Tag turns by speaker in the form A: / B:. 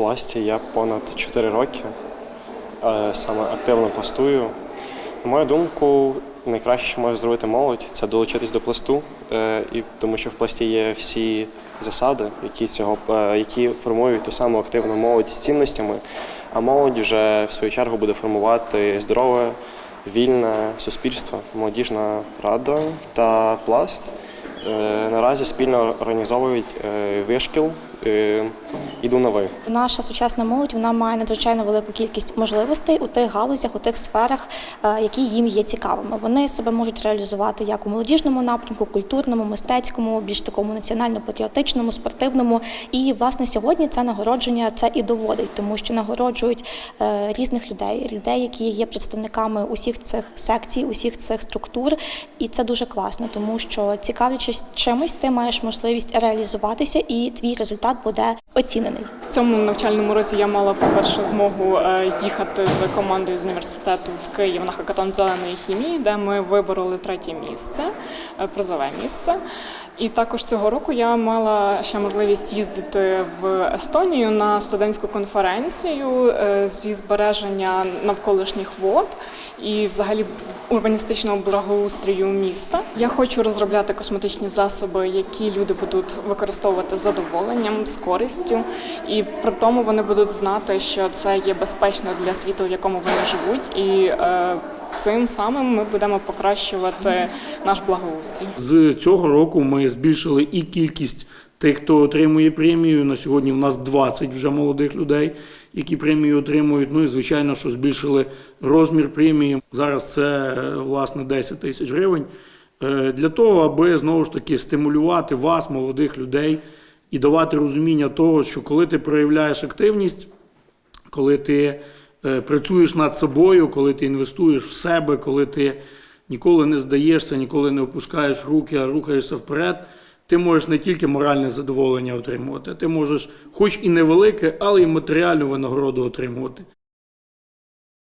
A: пласті я понад 4 роки. Е, Саме активно пластую. На мою думку, найкраще, що може зробити молодь, це долучитись до пласту, е, і тому що в пласті є всі засади, які цього е, які формують ту саму активну молодь з цінностями. А молодь вже в свою чергу буде формувати здорове, вільне суспільство, молодіжна рада та пласт. Наразі спільно організовують вишкіл «Іду на ви».
B: Наша сучасна молодь вона має надзвичайно велику кількість можливостей у тих галузях, у тих сферах, е, які їм є цікавими. Вони себе можуть реалізувати як у молодіжному напрямку, культурному, мистецькому, більш такому національно-патріотичному, спортивному. І власне сьогодні це нагородження це і доводить, тому що нагороджують е, різних людей, людей, які є представниками усіх цих секцій, усіх цих структур. І це дуже класно, тому що цікавлячись чимось, ти маєш можливість реалізуватися, і твій результат буде оцінений.
C: В цьому навчальному році я мала, по-перше, змогу е, їхати з командою з університету в Київ на хакатон зеленої хімії, де ми вибороли третє місце, е, призове місце. І також цього року я мала ще можливість їздити в Естонію на студентську конференцію е, зі збереження навколишніх вод і взагалі урбаністичного благоустрою міста. Я хочу розробляти косметичні засоби, які люди будуть використовувати з задоволенням, з користю, і при тому вони будуть знати, що це є безпечно для світу, в якому вони живуть, і е, цим самим ми будемо покращувати наш благоустрій.
D: З цього року ми збільшили і кількість тих, хто отримує премію. На сьогодні в нас 20 вже молодих людей, які премію отримують. Ну і звичайно, що збільшили розмір премії. Зараз це власне 10 тисяч гривень. Е, Для того, аби знову ж таки стимулювати вас, молодих людей, і давати розуміння того, що коли ти проявляєш активність, коли ти працюєш над собою, коли ти інвестуєш в себе, коли ти ніколи не здаєшся, ніколи не опускаєш руки, а рухаєшся вперед, ти можеш не тільки моральне задоволення отримувати, ти можеш, хоч і невелике, але й матеріальну винагороду отримувати.